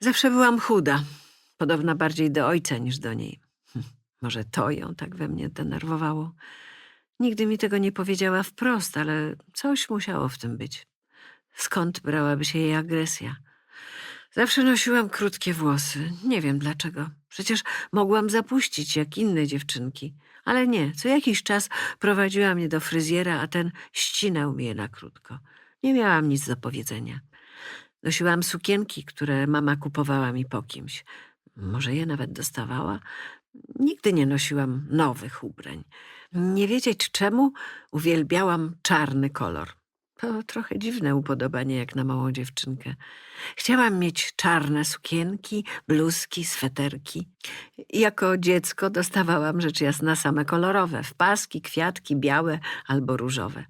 Zawsze byłam chuda, podobna bardziej do ojca niż do niej. Hm, Może to ją tak we mnie denerwowało. Nigdy mi tego nie powiedziała wprost, ale coś musiało w tym być. Skąd brałaby się jej agresja? Zawsze nosiłam krótkie włosy. Nie wiem dlaczego. Przecież mogłam zapuścić jak inne dziewczynki. Ale nie, co jakiś czas prowadziła mnie do fryzjera, a ten ścinał mi je na krótko. Nie miałam nic do powiedzenia. Nosiłam sukienki, które mama kupowała mi po kimś. Może je nawet dostawała. Nigdy nie nosiłam nowych ubrań. Nie wiedzieć czemu uwielbiałam czarny kolor. To trochę dziwne upodobanie jak na małą dziewczynkę. Chciałam mieć czarne sukienki, bluzki, sweterki. Jako dziecko dostawałam rzecz jasna same kolorowe, w paski, kwiatki, białe albo różowe.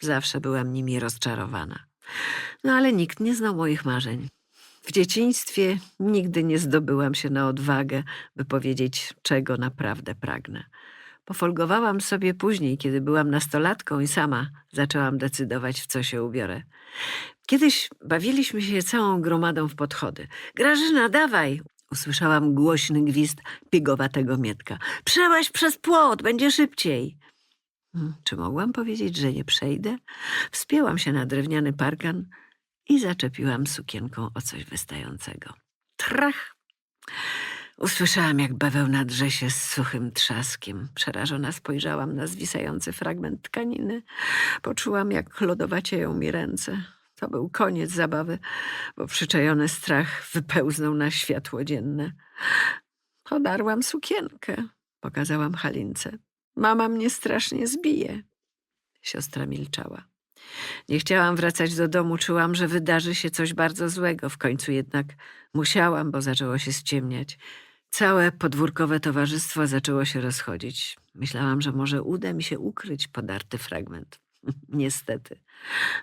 Zawsze byłam nimi rozczarowana. No ale nikt nie znał moich marzeń. W dzieciństwie nigdy nie zdobyłam się na odwagę, by powiedzieć, czego naprawdę pragnę. Pofolgowałam sobie później, kiedy byłam nastolatką i sama zaczęłam decydować, w co się ubiorę. Kiedyś bawiliśmy się całą gromadą w podchody. Grażyna, dawaj! Usłyszałam głośny gwizd pigowatego Mietka. Przełaź przez płot, będzie szybciej. Czy mogłam powiedzieć, że nie przejdę? Wspięłam się na drewniany parkan i zaczepiłam sukienką o coś wystającego. Trach! Usłyszałam, jak bawełna drze się z suchym trzaskiem. Przerażona spojrzałam na zwisający fragment tkaniny. Poczułam, jak lodowacieją mi ręce. To był koniec zabawy, bo przyczajony strach wypełznął na światło dzienne. Podarłam sukienkę, pokazałam Halince. Mama mnie strasznie zbije. Siostra milczała. Nie chciałam wracać do domu, czułam, że wydarzy się coś bardzo złego. W końcu jednak musiałam, bo zaczęło się ściemniać. Całe podwórkowe towarzystwo zaczęło się rozchodzić. Myślałam, że może uda mi się ukryć podarty fragment. Niestety.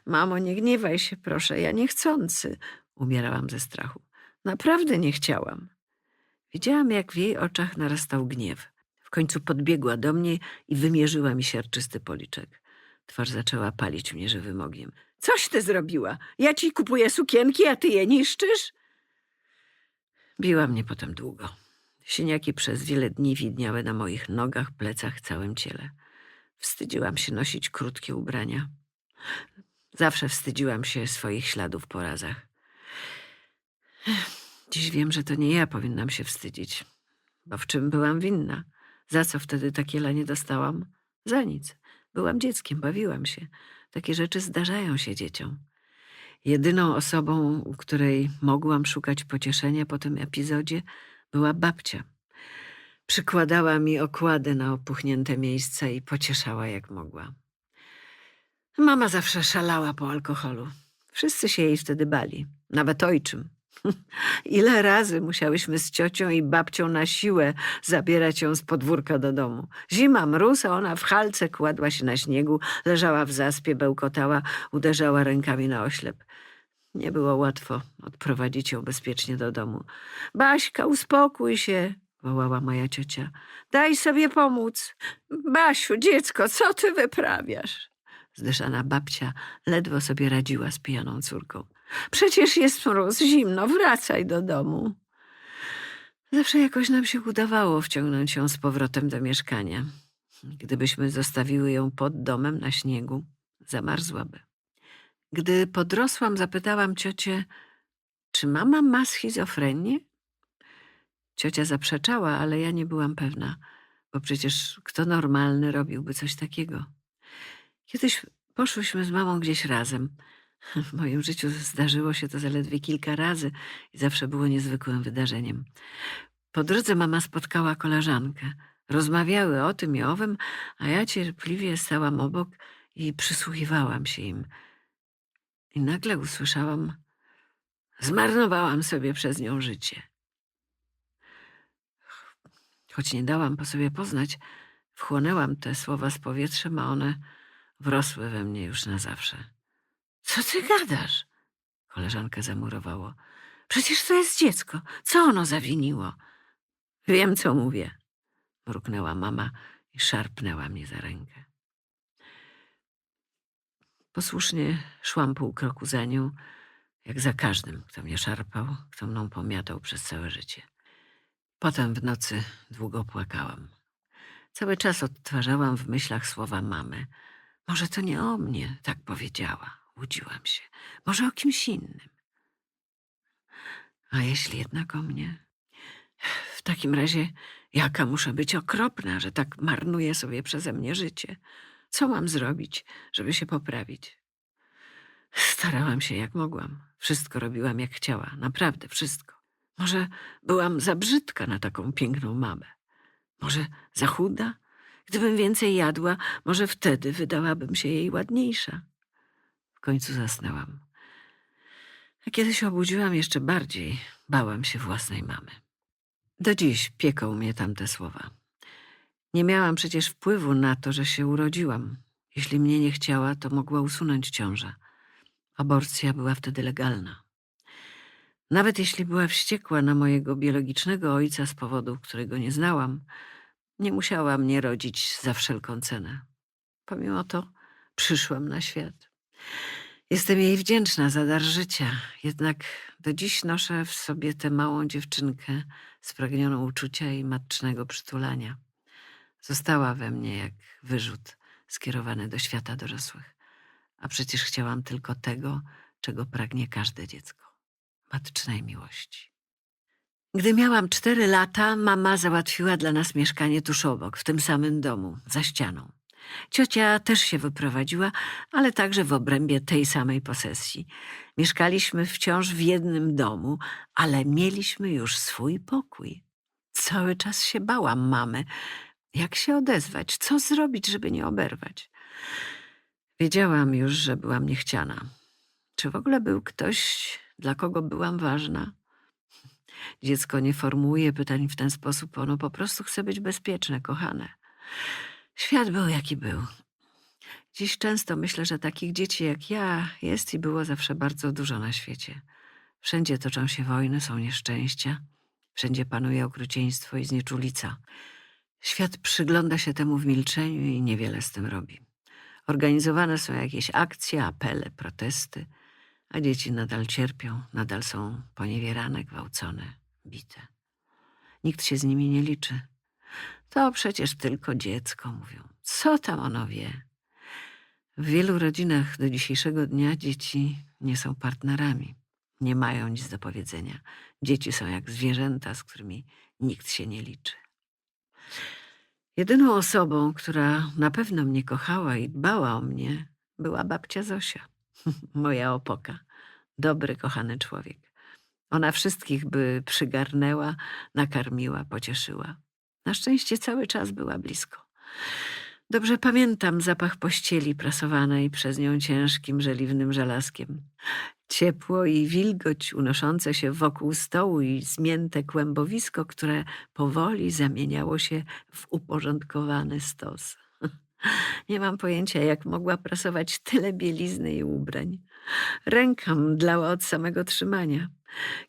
Mamo, nie gniewaj się, proszę, ja niechcący. Umierałam ze strachu. Naprawdę nie chciałam. Widziałam, jak w jej oczach narastał gniew. Końcu podbiegła do mnie i wymierzyła mi siarczysty policzek. Twarz zaczęła palić mnie żywym ogniem. Coś ty zrobiła? Ja ci kupuję sukienki, a ty je niszczysz? Biła mnie potem długo. Siniaki przez wiele dni widniały na moich nogach, plecach, całym ciele. Wstydziłam się nosić krótkie ubrania. Zawsze wstydziłam się swoich śladów po razach. Dziś wiem, że to nie ja powinnam się wstydzić. Bo w czym byłam winna? Za co wtedy takie lanie dostałam? Za nic. Byłam dzieckiem, bawiłam się. Takie rzeczy zdarzają się dzieciom. Jedyną osobą, u której mogłam szukać pocieszenia po tym epizodzie, była babcia. Przykładała mi okłady na opuchnięte miejsca i pocieszała jak mogła. Mama zawsze szalała po alkoholu. Wszyscy się jej wtedy bali, nawet ojczym. Ile razy musiałyśmy z ciocią i babcią na siłę zabierać ją z podwórka do domu. Zima, mróz, a ona w halce kładła się na śniegu, leżała w zaspie, bełkotała, uderzała rękami na oślep. Nie było łatwo odprowadzić ją bezpiecznie do domu. Baśka, uspokój się, wołała moja ciocia. Daj sobie pomóc. Basiu, dziecko, co ty wyprawiasz? Zdyszana babcia ledwo sobie radziła z pijaną córką. Przecież jest mróz, zimno, wracaj do domu. Zawsze jakoś nam się udawało wciągnąć ją z powrotem do mieszkania. Gdybyśmy zostawiły ją pod domem na śniegu, zamarzłaby. Gdy podrosłam, zapytałam ciocię, czy mama ma schizofrenię? Ciocia zaprzeczała, ale ja nie byłam pewna, bo przecież kto normalny robiłby coś takiego? Kiedyś poszłyśmy z mamą gdzieś razem. W moim życiu zdarzyło się to zaledwie kilka razy i zawsze było niezwykłym wydarzeniem. Po drodze mama spotkała koleżankę. Rozmawiały o tym i owym, a ja cierpliwie stałam obok i przysłuchiwałam się im. I nagle usłyszałam, zmarnowałam sobie przez nią życie. Choć nie dałam po sobie poznać, wchłonęłam te słowa z powietrzem, a one wrosły we mnie już na zawsze. Co ty gadasz? Koleżankę zamurowało. Przecież to jest dziecko. Co ono zawiniło? Wiem, co mówię. Mruknęła mama i szarpnęła mnie za rękę. Posłusznie szłam pół kroku za nią Jak za każdym, kto mnie szarpał, kto mną pomiatał przez całe życie. Potem w nocy długo płakałam. Cały czas odtwarzałam w myślach słowa mamy. Może to nie o mnie tak powiedziała. Łudziłam się. Może o kimś innym. A jeśli jednak o mnie? W takim razie, jaka muszę być okropna, że tak marnuję sobie przeze mnie życie? Co mam zrobić, żeby się poprawić? Starałam się jak mogłam. Wszystko robiłam jak chciała. Naprawdę wszystko. Może byłam za brzydka na taką piękną mamę. Może za chuda? Gdybym więcej jadła, może wtedy wydałabym się jej ładniejsza. W końcu zasnęłam. A kiedy się obudziłam jeszcze bardziej, bałam się własnej mamy. Do dziś pieką mnie tamte słowa. Nie miałam przecież wpływu na to, że się urodziłam. Jeśli mnie nie chciała, to mogła usunąć ciążę. Aborcja była wtedy legalna. Nawet jeśli była wściekła na mojego biologicznego ojca z powodu, którego nie znałam, nie musiała mnie rodzić za wszelką cenę. Pomimo to przyszłam na świat. Jestem jej wdzięczna za dar życia, jednak do dziś noszę w sobie tę małą dziewczynkę spragnioną uczucia i matcznego przytulania. Została we mnie jak wyrzut skierowany do świata dorosłych. A przecież chciałam tylko tego, czego pragnie każde dziecko matcznej miłości. Gdy miałam cztery lata, mama załatwiła dla nas mieszkanie tuż obok, w tym samym domu, za ścianą. Ciocia też się wyprowadziła, ale także w obrębie tej samej posesji. Mieszkaliśmy wciąż w jednym domu, ale mieliśmy już swój pokój. Cały czas się bałam mamy. Jak się odezwać? Co zrobić, żeby nie oberwać? Wiedziałam już, że byłam niechciana. Czy w ogóle był ktoś, dla kogo byłam ważna? Dziecko nie formułuje pytań w ten sposób, ono po prostu chce być bezpieczne, kochane. Świat był jaki był. Dziś często myślę, że takich dzieci jak ja jest i było zawsze bardzo dużo na świecie. Wszędzie toczą się wojny, są nieszczęścia, wszędzie panuje okrucieństwo i znieczulica. Świat przygląda się temu w milczeniu i niewiele z tym robi. Organizowane są jakieś akcje, apele, protesty, a dzieci nadal cierpią, nadal są poniewierane, gwałcone, bite. Nikt się z nimi nie liczy. To przecież tylko dziecko, mówią. Co tam ono wie? W wielu rodzinach do dzisiejszego dnia dzieci nie są partnerami. Nie mają nic do powiedzenia. Dzieci są jak zwierzęta, z którymi nikt się nie liczy. Jedyną osobą, która na pewno mnie kochała i dbała o mnie, była babcia Zosia, moja opoka. Dobry, kochany człowiek. Ona wszystkich by przygarnęła, nakarmiła, pocieszyła. Na szczęście cały czas była blisko. Dobrze pamiętam zapach pościeli prasowanej przez nią ciężkim, żeliwnym żelazkiem. Ciepło i wilgoć unoszące się wokół stołu i zmięte kłębowisko, które powoli zamieniało się w uporządkowany stos. Nie mam pojęcia, jak mogła prasować tyle bielizny i ubrań. Ręka mdlała od samego trzymania.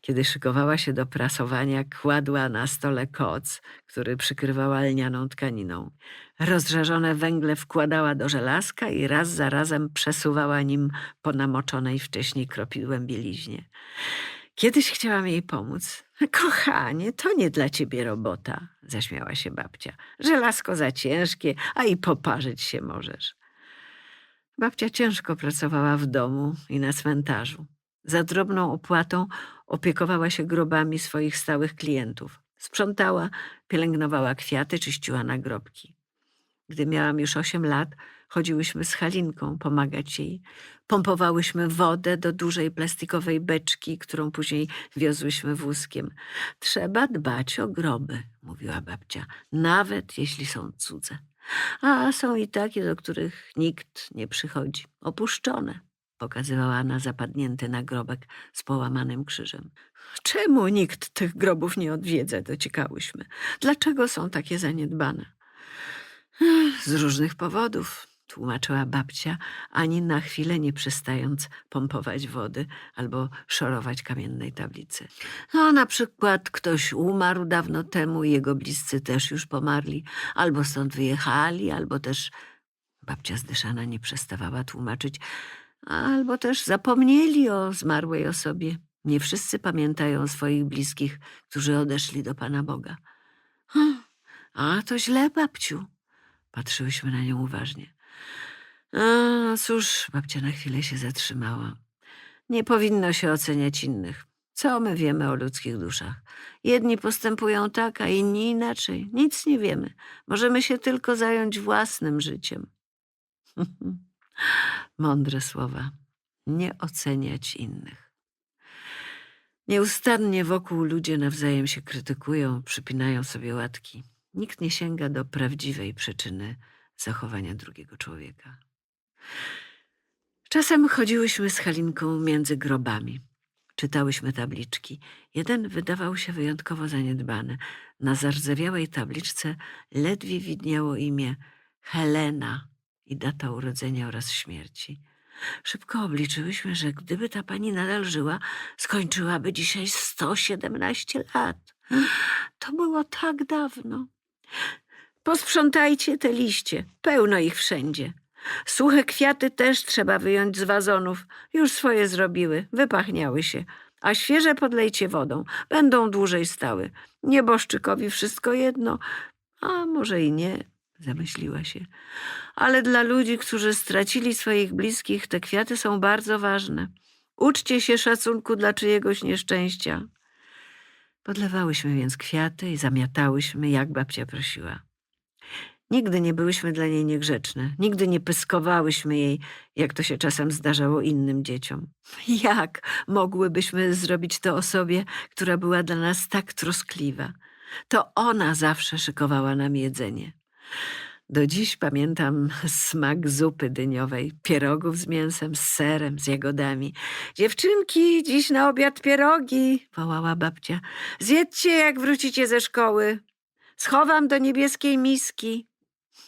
Kiedy szykowała się do prasowania, kładła na stole koc, który przykrywała lnianą tkaniną. Rozżarzone węgle wkładała do żelazka i raz za razem przesuwała nim po namoczonej wcześniej kropidłem bieliźnie. Kiedyś chciałam jej pomóc. Kochanie, to nie dla ciebie robota, zaśmiała się babcia. Żelazko za ciężkie, a i poparzyć się możesz. Babcia ciężko pracowała w domu i na cmentarzu. Za drobną opłatą opiekowała się grobami swoich stałych klientów. Sprzątała, pielęgnowała kwiaty, czyściła nagrobki. Gdy miałam już osiem lat, chodziłyśmy z Halinką pomagać jej. Pompowałyśmy wodę do dużej plastikowej beczki, którą później wiozłyśmy wózkiem. Trzeba dbać o groby, mówiła babcia, nawet jeśli są cudze. A są i takie, do których nikt nie przychodzi. Opuszczone, pokazywała na zapadnięty nagrobek z połamanym krzyżem. Czemu nikt tych grobów nie odwiedza, dociekałyśmy. Dlaczego są takie zaniedbane? Z różnych powodów, tłumaczyła babcia, ani na chwilę nie przestając pompować wody albo szorować kamiennej tablicy. No, na przykład ktoś umarł dawno temu jego bliscy też już pomarli, albo stąd wyjechali, albo też babcia zdyszana nie przestawała tłumaczyć, Albo też zapomnieli o zmarłej osobie. Nie wszyscy pamiętają o swoich bliskich, którzy odeszli do Pana Boga. Hm, A to źle, babciu. Patrzyłyśmy na nią uważnie. A, cóż, babcia na chwilę się zatrzymała. Nie powinno się oceniać innych. Co my wiemy o ludzkich duszach? Jedni postępują tak, a inni inaczej. Nic nie wiemy. Możemy się tylko zająć własnym życiem. Mądre słowa. Nie oceniać innych. Nieustannie wokół ludzie nawzajem się krytykują, przypinają sobie łatki. Nikt nie sięga do prawdziwej przyczyny zachowania drugiego człowieka. Czasem chodziłyśmy z Halinką między grobami. Czytałyśmy tabliczki. Jeden wydawał się wyjątkowo zaniedbany. Na zardzewiałej tabliczce ledwie widniało imię Helena i data urodzenia oraz śmierci. Szybko obliczyłyśmy, że gdyby ta pani nadal żyła, skończyłaby dzisiaj 117 lat. To było tak dawno. Posprzątajcie te liście, pełno ich wszędzie. Suche kwiaty też trzeba wyjąć z wazonów. Już swoje zrobiły, wypachniały się. A świeże podlejcie wodą, będą dłużej stały. Nieboszczykowi wszystko jedno, a może i nie, zamyśliła się. Ale dla ludzi, którzy stracili swoich bliskich, te kwiaty są bardzo ważne. Uczcie się szacunku dla czyjegoś nieszczęścia. Podlewałyśmy więc kwiaty i zamiatałyśmy, jak babcia prosiła. Nigdy nie byłyśmy dla niej niegrzeczne, nigdy nie pyskowałyśmy jej, jak to się czasem zdarzało innym dzieciom. Jak mogłybyśmy zrobić to osobie, która była dla nas tak troskliwa? To ona zawsze szykowała nam jedzenie. Do dziś pamiętam smak zupy dyniowej, pierogów z mięsem, z serem, z jagodami. Dziewczynki, dziś na obiad pierogi, wołała babcia. Zjedźcie, jak wrócicie ze szkoły. Schowam do niebieskiej miski.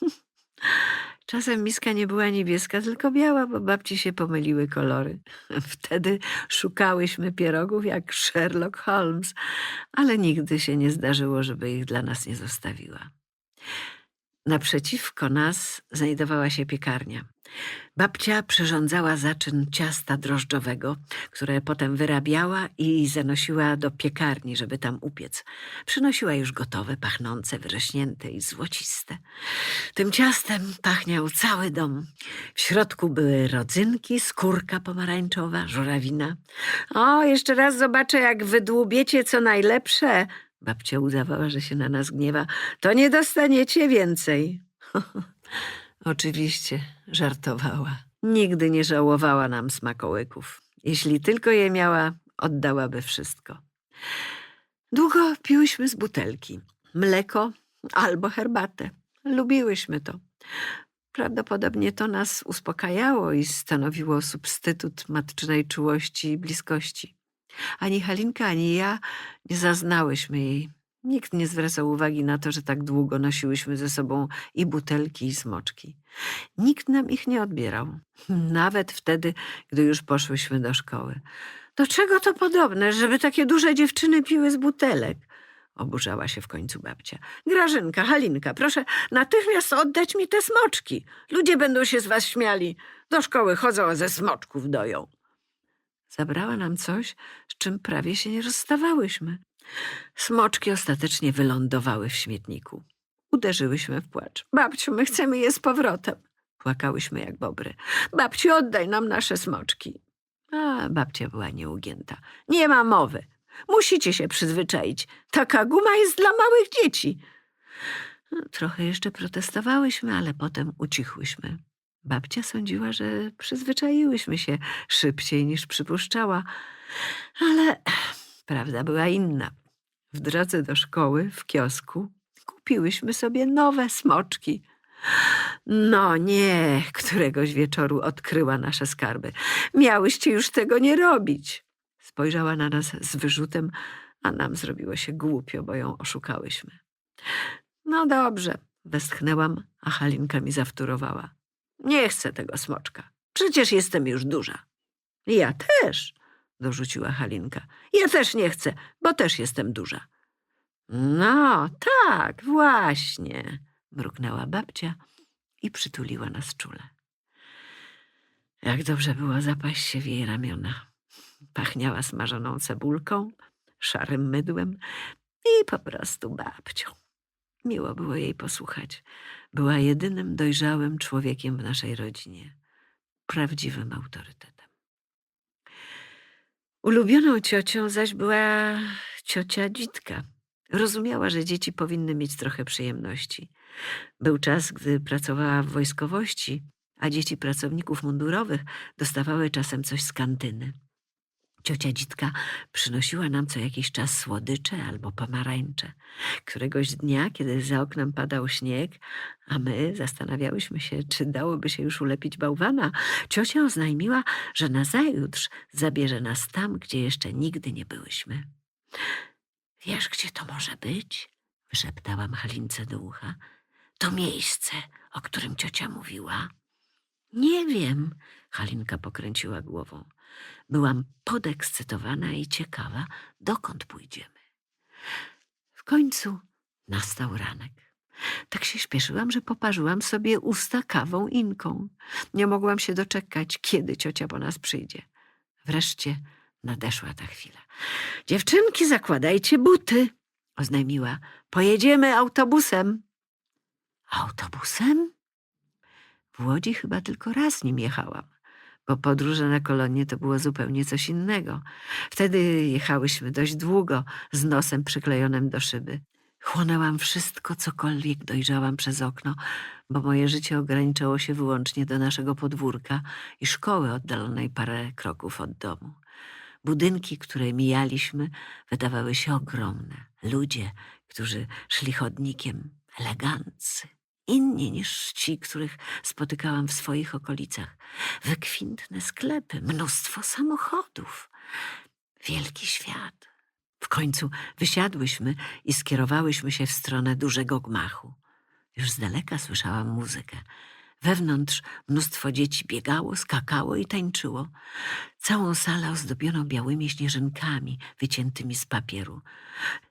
Czasem miska nie była niebieska, tylko biała, bo babci się pomyliły kolory. Wtedy szukałyśmy pierogów jak Sherlock Holmes, ale nigdy się nie zdarzyło, żeby ich dla nas nie zostawiła. Naprzeciwko nas znajdowała się piekarnia. Babcia przyrządzała zaczyn ciasta drożdżowego, które potem wyrabiała i zanosiła do piekarni, żeby tam upiec. Przynosiła już gotowe, pachnące, wyrośnięte i złociste. Tym ciastem pachniał cały dom. W środku były rodzynki, skórka pomarańczowa, żurawina. O, jeszcze raz zobaczę, jak wydłubiecie co najlepsze. Babcia udawała, że się na nas gniewa. To nie dostaniecie więcej. Oczywiście, żartowała. Nigdy nie żałowała nam smakołyków. Jeśli tylko je miała, oddałaby wszystko. Długo piłyśmy z butelki. Mleko albo herbatę. Lubiłyśmy to. Prawdopodobnie to nas uspokajało i stanowiło substytut matczynej czułości i bliskości. Ani Halinka, ani ja nie zaznałyśmy jej. Nikt nie zwracał uwagi na to, że tak długo nosiłyśmy ze sobą i butelki, i smoczki. Nikt nam ich nie odbierał. Nawet wtedy, gdy już poszłyśmy do szkoły. Do czego to podobne, żeby takie duże dziewczyny piły z butelek? Oburzała się w końcu babcia. Grażynka, Halinka, proszę natychmiast oddać mi te smoczki. Ludzie będą się z was śmiali. Do szkoły chodzą, a ze smoczków doją. Zabrała nam coś, z czym prawie się nie rozstawałyśmy. Smoczki ostatecznie wylądowały w śmietniku. Uderzyłyśmy w płacz. Babciu, my chcemy je z powrotem. Płakałyśmy jak bobry. Babciu, oddaj nam nasze smoczki. A babcia była nieugięta. Nie ma mowy. Musicie się przyzwyczaić. Taka guma jest dla małych dzieci. Trochę jeszcze protestowałyśmy, ale potem ucichłyśmy. Babcia sądziła, że przyzwyczaiłyśmy się szybciej niż przypuszczała, ale prawda była inna. W drodze do szkoły, w kiosku, kupiłyśmy sobie nowe smoczki. No nie, któregoś wieczoru odkryła nasze skarby. Miałyście już tego nie robić. Spojrzała na nas z wyrzutem, a nam zrobiło się głupio, bo ją oszukałyśmy. No dobrze, westchnęłam, a Halinka mi zawtórowała. Nie chcę tego smoczka. Przecież jestem już duża. Ja też, dorzuciła Halinka. Ja też nie chcę, bo też jestem duża. No, tak, właśnie, mruknęła babcia i przytuliła nas czule. Jak dobrze było zapaść się w jej ramiona. Pachniała smażoną cebulką, szarym mydłem i po prostu babcią. Miło było jej posłuchać. Była jedynym dojrzałym człowiekiem w naszej rodzinie, prawdziwym autorytetem. Ulubioną ciocią zaś była ciocia Dzitka. Rozumiała, że dzieci powinny mieć trochę przyjemności. Był czas, gdy pracowała w wojskowości, a dzieci pracowników mundurowych dostawały czasem coś z kantyny. Ciocia Dzitka przynosiła nam co jakiś czas słodycze albo pomarańcze. Któregoś dnia, kiedy za oknem padał śnieg, a my zastanawiałyśmy się, czy dałoby się już ulepić bałwana, ciocia oznajmiła, że nazajutrz zabierze nas tam, gdzie jeszcze nigdy nie byłyśmy. Wiesz, gdzie to może być? Wyszeptałam Halince do ucha. To miejsce, o którym ciocia mówiła. Nie wiem, Halinka pokręciła głową. Byłam podekscytowana i ciekawa, dokąd pójdziemy. W końcu nastał ranek. Tak się śpieszyłam, że poparzyłam sobie usta kawą inką. Nie mogłam się doczekać, kiedy ciocia po nas przyjdzie. Wreszcie nadeszła ta chwila. Dziewczynki, zakładajcie buty, oznajmiła. Pojedziemy autobusem. Autobusem? W Łodzi chyba tylko raz nim jechałam, bo podróże na kolonie to było zupełnie coś innego. Wtedy jechałyśmy dość długo, z nosem przyklejonym do szyby. Chłonęłam wszystko, cokolwiek dojrzałam przez okno, bo moje życie ograniczało się wyłącznie do naszego podwórka i szkoły oddalonej parę kroków od domu. Budynki, które mijaliśmy, wydawały się ogromne. Ludzie, którzy szli chodnikiem, eleganccy, inni niż ci, których spotykałam w swoich okolicach. Wykwintne sklepy, mnóstwo samochodów. Wielki świat. W końcu wysiadłyśmy i skierowałyśmy się w stronę dużego gmachu. Już z daleka słyszałam muzykę. Wewnątrz mnóstwo dzieci biegało, skakało i tańczyło. Całą salę ozdobiono białymi śnieżynkami wyciętymi z papieru.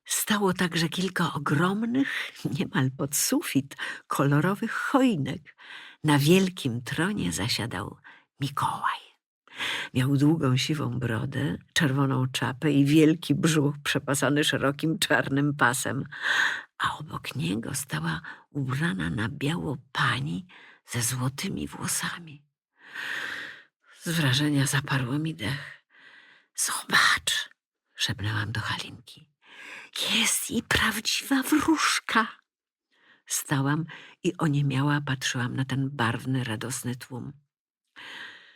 Stało także kilka ogromnych, niemal pod sufit, kolorowych choinek. Na wielkim tronie zasiadał Mikołaj. Miał długą siwą brodę, czerwoną czapę i wielki brzuch przepasany szerokim czarnym pasem, a obok niego stała ubrana na biało pani ze złotymi włosami. Z wrażenia zaparło mi dech. Zobacz, szepnęłam do Halinki. Jest i prawdziwa wróżka. Stałam i oniemiała patrzyłam na ten barwny, radosny tłum.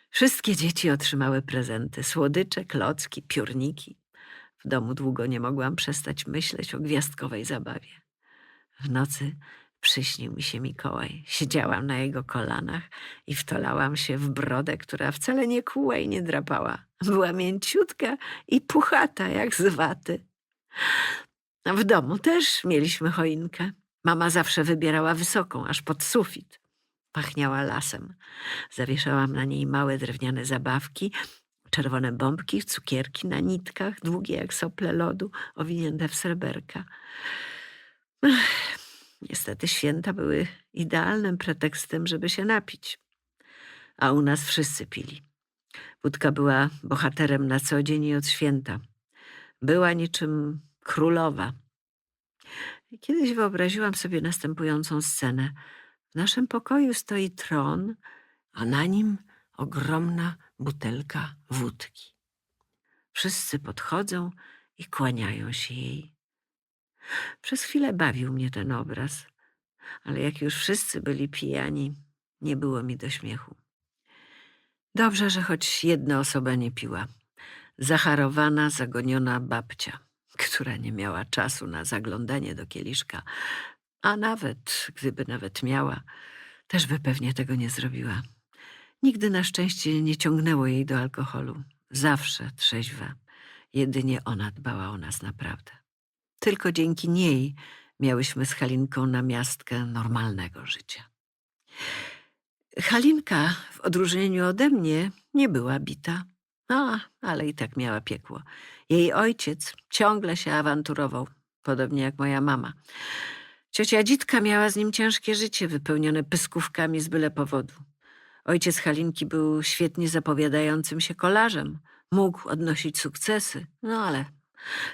Wszystkie dzieci otrzymały prezenty, słodycze, klocki, piórniki. W domu długo nie mogłam przestać myśleć o gwiazdkowej zabawie. W nocy przyśnił mi się Mikołaj. Siedziałam na jego kolanach i wtolałam się w brodę, która wcale nie kuła i nie drapała. Była mięciutka i puchata jak z waty. W domu też mieliśmy choinkę. Mama zawsze wybierała wysoką, aż pod sufit. Pachniała lasem. Zawieszałam na niej małe drewniane zabawki, czerwone bombki, cukierki na nitkach, długie jak sople lodu, owinięte w sreberka. Ech, niestety święta były idealnym pretekstem, żeby się napić. A u nas wszyscy pili. Wódka była bohaterem na co dzień i od święta. Była niczym królowa. Kiedyś wyobraziłam sobie następującą scenę. W naszym pokoju stoi tron, a na nim ogromna butelka wódki. Wszyscy podchodzą i kłaniają się jej. Przez chwilę bawił mnie ten obraz, ale jak już wszyscy byli pijani, nie było mi do śmiechu. Dobrze, że choć jedna osoba nie piła. Zacharowana, zagoniona babcia, która nie miała czasu na zaglądanie do kieliszka, a nawet gdyby nawet miała, też by pewnie tego nie zrobiła. Nigdy na szczęście nie ciągnęło jej do alkoholu. Zawsze trzeźwa. Jedynie ona dbała o nas naprawdę. Tylko dzięki niej miałyśmy z Halinką na miastkę normalnego życia. Halinka, w odróżnieniu ode mnie, nie była bita. A, ale i tak miała piekło. Jej ojciec ciągle się awanturował, podobnie jak moja mama. Ciocia Dzitka miała z nim ciężkie życie, wypełnione pyskówkami z byle powodu. Ojciec Halinki był świetnie zapowiadającym się kolarzem. Mógł odnosić sukcesy, no ale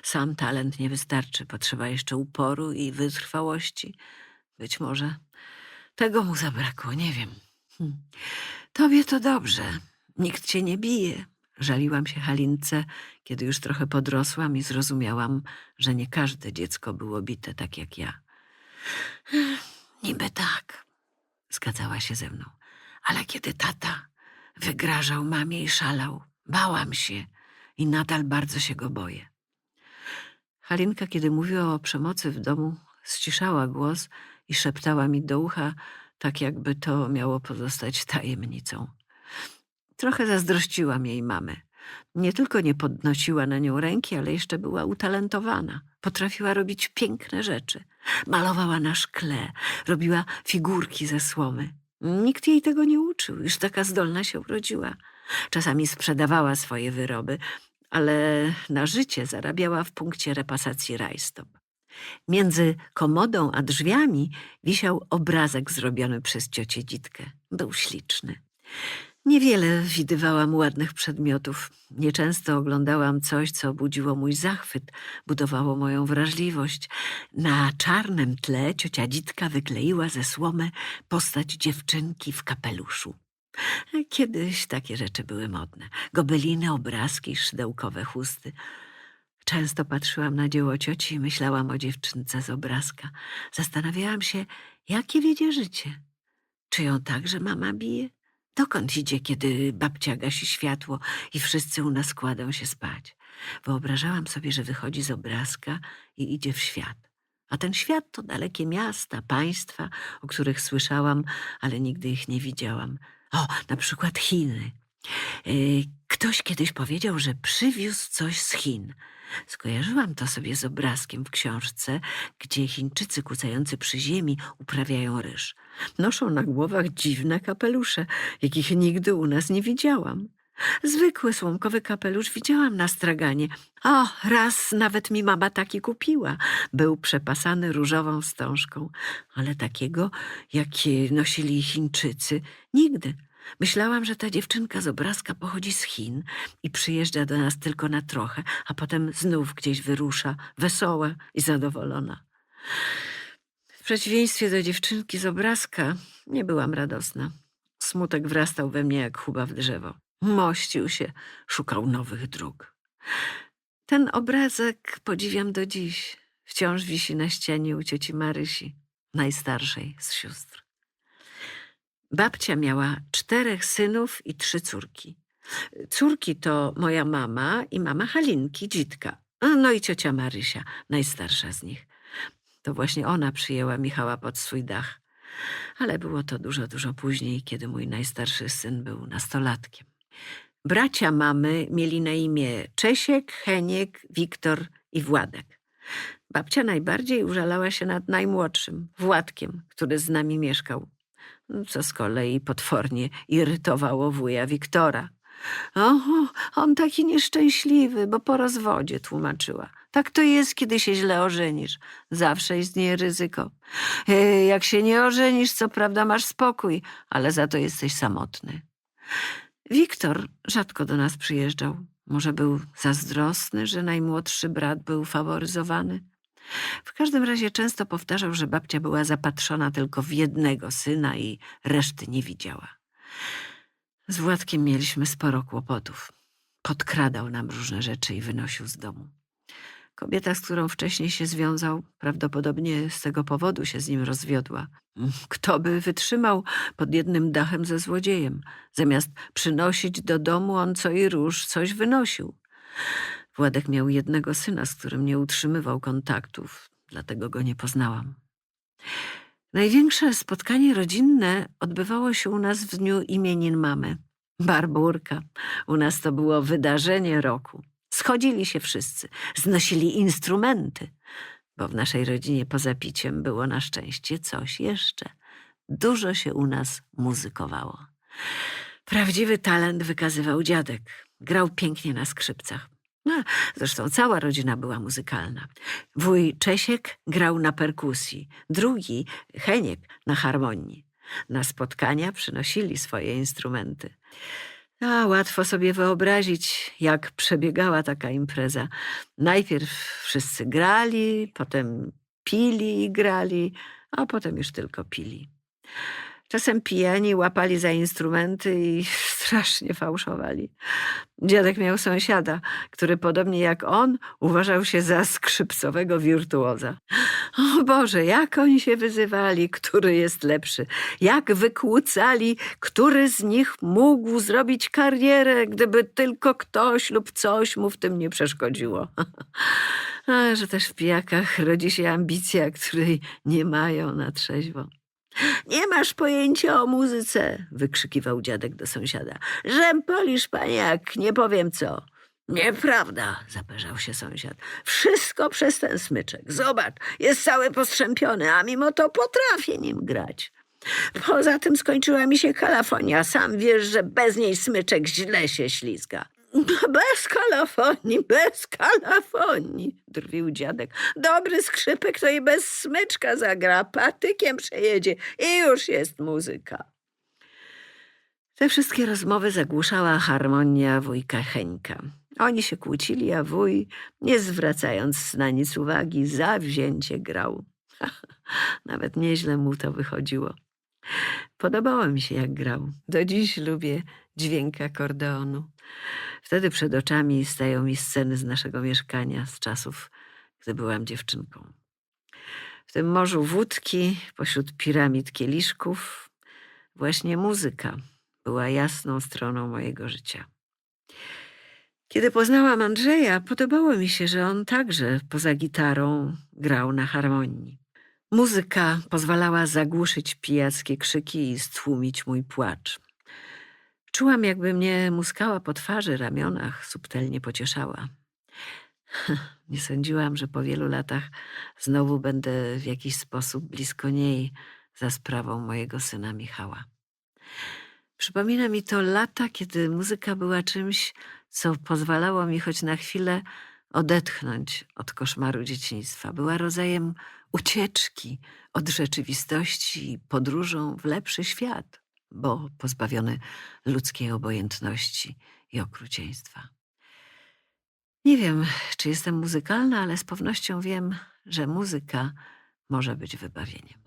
sam talent nie wystarczy. Potrzeba jeszcze uporu i wytrwałości. Być może tego mu zabrakło, nie wiem. Hm. Tobie to dobrze. Nikt cię nie bije. Żaliłam się Halince, kiedy już trochę podrosłam i zrozumiałam, że nie każde dziecko było bite tak jak ja. Niby tak, zgadzała się ze mną. Ale kiedy tata wygrażał mamie i szalał, bałam się i nadal bardzo się go boję. Halinka, kiedy mówiła o przemocy w domu, ściszała głos i szeptała mi do ucha, tak jakby to miało pozostać tajemnicą. Trochę zazdrościłam jej mamy. Nie tylko nie podnosiła na nią ręki, ale jeszcze była utalentowana. Potrafiła robić piękne rzeczy. Malowała na szkle, robiła figurki ze słomy. Nikt jej tego nie uczył, już taka zdolna się urodziła. Czasami sprzedawała swoje wyroby, ale na życie zarabiała w punkcie repasacji rajstop. Między komodą a drzwiami wisiał obrazek zrobiony przez ciocię Dzitkę. Był śliczny. Niewiele widywałam ładnych przedmiotów. Nieczęsto oglądałam coś, co budziło mój zachwyt, budowało moją wrażliwość. Na czarnym tle ciocia Dzitka wykleiła ze słomy postać dziewczynki w kapeluszu. Kiedyś takie rzeczy były modne. Gobeliny, obrazki, szydełkowe chusty. Często patrzyłam na dzieło cioci i myślałam o dziewczynce z obrazka. Zastanawiałam się, jakie wiedzie życie. Czy ją także mama bije? Dokąd idzie, kiedy babcia gasi światło i wszyscy u nas kładą się spać? Wyobrażałam sobie, że wychodzi z obrazka i idzie w świat. A ten świat to dalekie miasta, państwa, o których słyszałam, ale nigdy ich nie widziałam. O, na przykład Chiny. Yy, Ktoś kiedyś powiedział, że przywiózł coś z Chin. Skojarzyłam to sobie z obrazkiem w książce, gdzie Chińczycy kucający przy ziemi uprawiają ryż. Noszą na głowach dziwne kapelusze, jakich nigdy u nas nie widziałam. Zwykły słomkowy kapelusz widziałam na straganie. O, raz nawet mi mama taki kupiła. Był przepasany różową wstążką, ale takiego, jakie nosili Chińczycy, nigdy. Myślałam, że ta dziewczynka z obrazka pochodzi z Chin i przyjeżdża do nas tylko na trochę, a potem znów gdzieś wyrusza, wesoła i zadowolona. W przeciwieństwie do dziewczynki z obrazka nie byłam radosna. Smutek wrastał we mnie jak chuba w drzewo. Mościł się, szukał nowych dróg. Ten obrazek podziwiam do dziś. Wciąż wisi na ścianie u cioci Marysi, najstarszej z sióstr. Babcia miała czterech synów i trzy córki. Córki to moja mama i mama Halinki, Dzitka. No i ciocia Marysia, najstarsza z nich. To właśnie ona przyjęła Michała pod swój dach. Ale było to dużo, dużo później, kiedy mój najstarszy syn był nastolatkiem. Bracia mamy mieli na imię Czesiek, Heniek, Wiktor i Władek. Babcia najbardziej użalała się nad najmłodszym, Władkiem, który z nami mieszkał co z kolei potwornie irytowało wuja Wiktora. Oho, on taki nieszczęśliwy, bo po rozwodzie tłumaczyła. Tak to jest, kiedy się źle ożenisz. Zawsze istnieje ryzyko. E, Jak się nie ożenisz, co prawda masz spokój, ale za to jesteś samotny. Wiktor rzadko do nas przyjeżdżał. Może był zazdrosny, że najmłodszy brat był faworyzowany. W każdym razie często powtarzał, że babcia była zapatrzona tylko w jednego syna i reszty nie widziała. Z Władkiem mieliśmy sporo kłopotów. Podkradał nam różne rzeczy i wynosił z domu. Kobieta, z którą wcześniej się związał, prawdopodobnie z tego powodu się z nim rozwiodła. Kto by wytrzymał pod jednym dachem ze złodziejem? Zamiast przynosić do domu, on co i róż coś wynosił. Władek miał jednego syna, z którym nie utrzymywał kontaktów, dlatego go nie poznałam. Największe spotkanie rodzinne odbywało się u nas w dniu imienin mamy. Barburka. U nas to było wydarzenie roku. Schodzili się wszyscy, znosili instrumenty, bo w naszej rodzinie poza piciem było na szczęście coś jeszcze. Dużo się u nas muzykowało. Prawdziwy talent wykazywał dziadek. Grał pięknie na skrzypcach. No, zresztą cała rodzina była muzykalna. Wuj Czesiek grał na perkusji, drugi, Heniek, na harmonii. Na spotkania przynosili swoje instrumenty. A łatwo sobie wyobrazić, jak przebiegała taka impreza. Najpierw wszyscy grali, potem pili i grali, a potem już tylko pili. Czasem pijani łapali za instrumenty i strasznie fałszowali. Dziadek miał sąsiada, który podobnie jak on uważał się za skrzypcowego wirtuoza. O Boże, jak oni się wyzywali, który jest lepszy. Jak wykłócali, który z nich mógł zrobić karierę, gdyby tylko ktoś lub coś mu w tym nie przeszkodziło. A, że też w pijakach rodzi się ambicja, której nie mają na trzeźwo. Nie masz pojęcia o muzyce, wykrzykiwał dziadek do sąsiada. Rzępolisz, paniak, nie powiem co. Nieprawda, zaperzał się sąsiad. Wszystko przez ten smyczek. Zobacz, jest cały postrzępiony, a mimo to potrafię nim grać. Poza tym skończyła mi się kalafonia. Sam wiesz, że bez niej smyczek źle się ślizga. Bez kalafonii, bez kalafonii, drwił dziadek. Dobry skrzypek to i bez smyczka zagra, patykiem przejedzie i już jest muzyka. Te wszystkie rozmowy zagłuszała harmonia wujka Heńka. Oni się kłócili, a wuj, nie zwracając na nic uwagi, zawzięcie grał. Nawet nieźle mu to wychodziło. Podobało mi się, jak grał. Do dziś lubię dźwięk akordeonu. Wtedy przed oczami stają mi sceny z naszego mieszkania, z czasów, gdy byłam dziewczynką. W tym morzu wódki, pośród piramid kieliszków, właśnie muzyka była jasną stroną mojego życia. Kiedy poznałam Andrzeja, podobało mi się, że on także poza gitarą grał na harmonii. Muzyka pozwalała zagłuszyć pijackie krzyki i stłumić mój płacz. Czułam, jakby mnie muskała po twarzy, ramionach, subtelnie pocieszała. Nie sądziłam, że po wielu latach znowu będę w jakiś sposób blisko niej za sprawą mojego syna Michała. Przypomina mi to lata, kiedy muzyka była czymś, co pozwalało mi choć na chwilę odetchnąć od koszmaru dzieciństwa. Była rodzajem ucieczki od rzeczywistości i podróżą w lepszy świat, bo pozbawiony ludzkiej obojętności i okrucieństwa. Nie wiem, czy jestem muzykalna, ale z pewnością wiem, że muzyka może być wybawieniem.